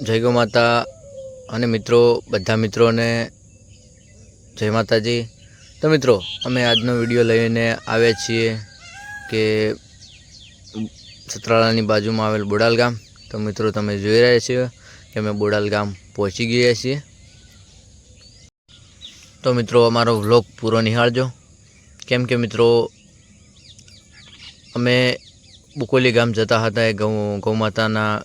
જય ગૌ માતા અને મિત્રો, બધા મિત્રોને જય માતાજી. તો મિત્રો, અમે આજનો વીડિયો લઈને આવ્યા છીએ કે સતરાળાની બાજુમાં આવેલ બોડાલ ગામ. તો મિત્રો, તમે જોઈ રહ્યા છીએ કે અમે બોડાલ ગામ પહોંચી ગયા છીએ. તો મિત્રો, અમારો વ્લોગ પૂરો નિહાળજો. કેમ કે મિત્રો, અમે બુકોલી ગામ જતા હતા એ ગૌ, ગૌમાતાના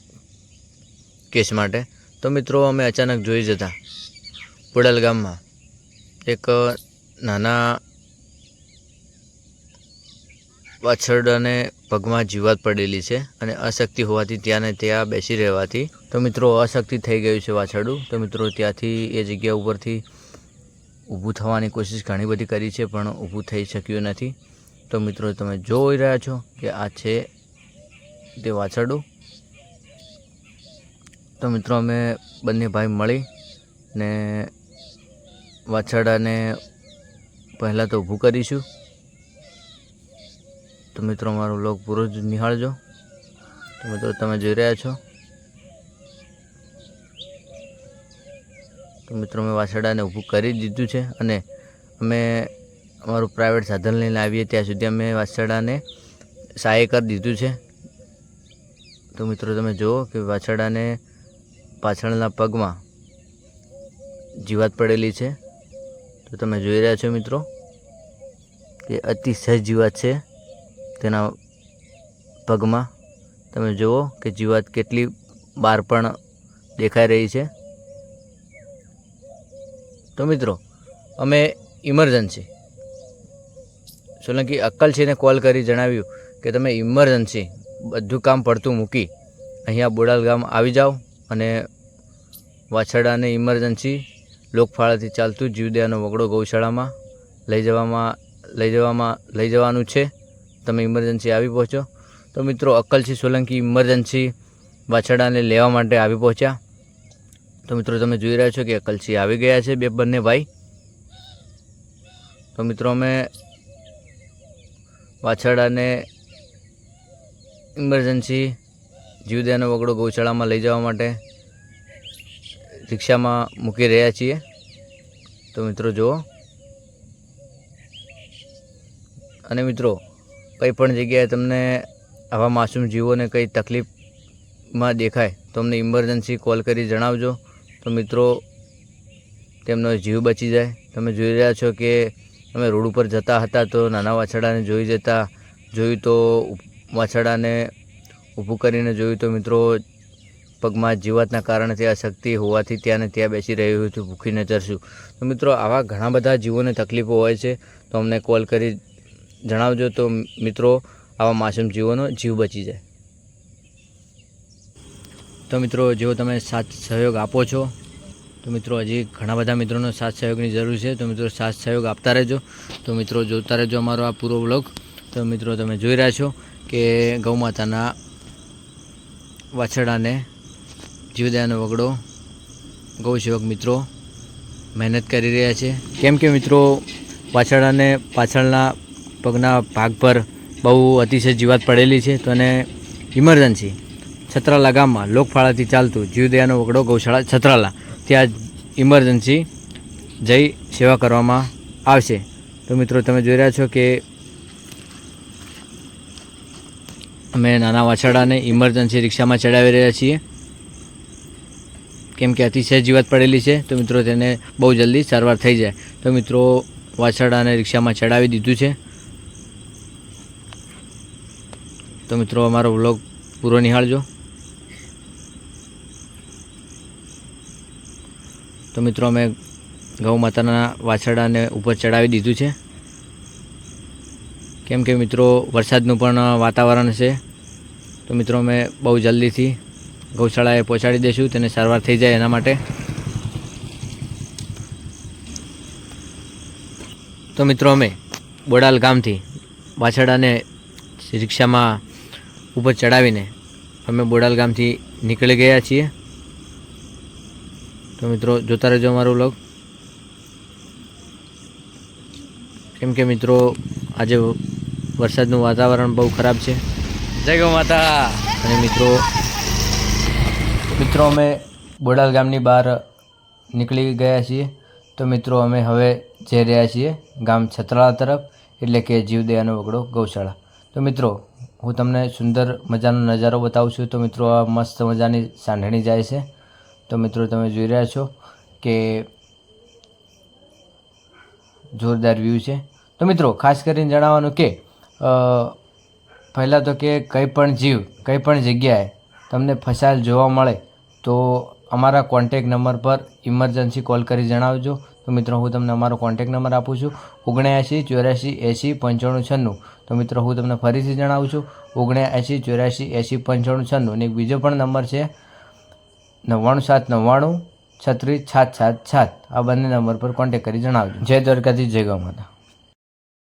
કેસ માટે. તો મિત્રો, અમે અચાનક જોઈ જતા પુડલ ગામમાં એક નાના વાછરડાને પગમાં જીવાત પડેલી છે અને અશક્તિ હોવાથી ત્યાં ને ત્યાં બેસી રહેવાથી. તો મિત્રો, અશક્તિ થઈ ગયું છે વાછરડું. તો મિત્રો, ત્યાંથી એ જગ્યા ઉપરથી ઊભું થવાની કોશિશ ઘણી બધી કરી છે, પણ ઊભું થઈ શક્યું નથી. તો મિત્રો, તમે જોઈ રહ્યા છો કે આ છે તે વાછરડું. તો મિત્રો અમે બંને ભાઈ મળી ને વાછરડાને પહેલાં તો ઊભું કરીશું. તો મિત્રો મારો લોક પૂરો જ નિહાળજો. તો મિત્રો તમે જોઈ રહ્યા છો. તો મિત્રો મેં વાછરડાને ઊભું કરી દીધું છે અને અમે અમારું પ્રાઇવેટ સાધન લઈને આવીએ ત્યાં સુધી અમે વાછરડાને સહાય કરી દીધું છે. તો મિત્રો તમે જુઓ કે વાછરડાને પાછળના પગમાં જીવાત પડેલી છે. તો તમે જોઈ રહ્યા છો મિત્રો કે અતિ સહજ જીવાત છે તેના પગમાં. તમે જુઓ કે જીવાત કેટલી બહાર પણ દેખાઈ રહી છે. તો મિત્રો, અમે ઇમરજન્સી. સોલંકી અક્કલછીને કોલ કરી જણાવ્યું કે તમે ઇમરજન્સી, બધું કામ પડતું મૂકી, અહીંયા બોડાલ ગામ આવી જાઓ અને વાછરડાને ઇમરજન્સી લોકફાળાથી ચાલતું જીવદયાનો વગડો ગૌશાળામાં લઈ જવામાં લઈ જવામાં, લઈ જવાનું છે. તમે ઇમરજન્સી આવી પહોંચો. તો મિત્રો, અક્કલસિંહ સોલંકી ઇમરજન્સી વાછરડાને લેવા માટે આવી પહોંચ્યા. તો મિત્રો, તમે જોઈ રહ્યા છો કે અક્કલસિંહ આવી ગયા છે બે બંને ભાઈ. તો મિત્રો, અમે વાછરડાને ઇમરજન્સી જીવદયાનો વગડો ગૌશાળામાં લઈ જવા માટે રિક્ષામાં મૂકી રહ્યા છીએ. તો મિત્રો જુઓ. અને મિત્રો, કંઈ પણ જગ્યાએ તમને આવા માસૂમ જીવોને કંઈ તકલીફમાં દેખાય, તો અમને ઇમરજન્સી કોલ કરી જણાવજો. તો મિત્રો, તેમનો જીવ બચી જાય. તમે જોઈ રહ્યા છો કે અમે રોડ ઉપર જતા હતા તો નાના વાછડાને જોઈ જતા, જોયું તો વાછડાને ઊભું કરીને જોયું તો મિત્રો પગમાં જીવાતના કારણે તે અશક્તિ હોવાથી ત્યાં ને ત્યાં બેસી રહ્યું હતું ભૂખી નજરશું તો મિત્રો, આવા ઘણા બધા જીવોને તકલીફો હોય છે, તો અમને કોલ કરી જણાવજો. તો મિત્રો, આવા માસૂમ જીવોનો જીવ બચી જાય. તો મિત્રો, જેવો તમે સાથ સહયોગ આપો છો, તો મિત્રો, હજી ઘણા બધા મિત્રોનો સાથ સહયોગની જરૂર છે. તો મિત્રો, સાથ સહયોગ આપતા રહેજો. તો મિત્રો, જોતા રહેજો અમારો આ પૂરો બ્લોગ તો મિત્રો, તમે જોઈ રહ્યા છો કે ગૌ માતાના વાછરડાને જીવદયાનો વગડો, ગૌસેવક મિત્રો, મહેનત કરી રહ્યા છે. કેમ કે મિત્રો વાછરડાને પાછળના પગના ભાગ પર બહુ અતિશય જીવાત પડેલી છે તો એને ઇમરજન્સી છત્રાલા ગામમાં લોકફાળાથી ચાલતું જીવદયાનો વગડો ગૌશાળા છત્રાલા, ત્યાં ઇમરજન્સી જઈ સેવા કરવામાં આવશે. તો મિત્રો, તમે જોઈ રહ્યા છો કે અમે નાના વાછરડાને ઇમરજન્સી રિક્ષામાં ચડાવી રહ્યા છીએ. કેમ કે અતિશય જીવાત પડેલી છે. તો મિત્રો તેને બહુ જલ્દી સારવાર થઈ જાય. તો મિત્રો વાછરડાને રિક્ષામાં ચડાવી દીધું છે. તો મિત્રો અમારો વ્લોગ પૂરો નિહાળજો. તો મિત્રો અમે ગૌ માતાના વાછરડાને ઉપર ચડાવી દીધું છે. કેમ કે મિત્રો વરસાદનું પણ વાતાવરણ છે. તો મિત્રો અમે બહુ જલ્દીથી ગૌશાળાએ પહોંચાડી દઈશું, તેને સારવાર થઈ જાય એના માટે. તો મિત્રો અમે બોડાલ ગામથી વાછરડાને રિક્ષામાં ઉપર ચડાવીને અમે બોડાલ ગામથી નીકળી ગયા છીએ. તો મિત્રો, જોતા રહેજો અમારો લોક કેમ કે મિત્રો, આજે વરસાદનું વાતાવરણ બહુ ખરાબ છે. જય ગૌ માતા. અને મિત્રો મિત્રો, અમે બોડાલ ગામની બહાર નીકળી ગયા છીએ. તો મિત્રો, અમે હવે જઈ રહ્યા છીએ ગામ છત્રાળા તરફ, એટલે કે જીવદયાનો વગડો ગૌશાળા. તો મિત્રો, હું તમને સુંદર મજાનો નજારો બતાવું છું. તો મિત્રો, આ મસ્ત મજાની સાંઢણી જાય છે. તો મિત્રો, તમે જોઈ રહ્યા છો કે જોરદાર વ્યૂ છે. તો મિત્રો, ખાસ કરીને જણાવવાનું કે પહેલાં તો કે કંઈ પણ જીવ, કંઈ પણ જગ્યાએ તમને ફસાયેલ જોવા મળે તો અમારા કોન્ટેક નંબર પર ઇમરજન્સી કોલ કરી જણાવજો. તો મિત્રો, હું તમને અમારો કોન્ટેક નંબર આપું છું. ઓગણ્યાએંસી ચોર્યાસી એંસી પંચાણું, છન્નું. તો મિત્રો, હું તમને ફરીથી જણાવું છું. ઓગણ્યાએંસી ચોર્યાસી એંસી પંચાણું, છન્નું. અને બીજો પણ નંબર છે. નવ્વાણું સાત નવ્વાણું, છત્રીસ, સાત સાત સાત. આ બંને નંબર પર કોન્ટેક કરી જણાવજો. જય દ્વારકાથી જય ગૌ માતા.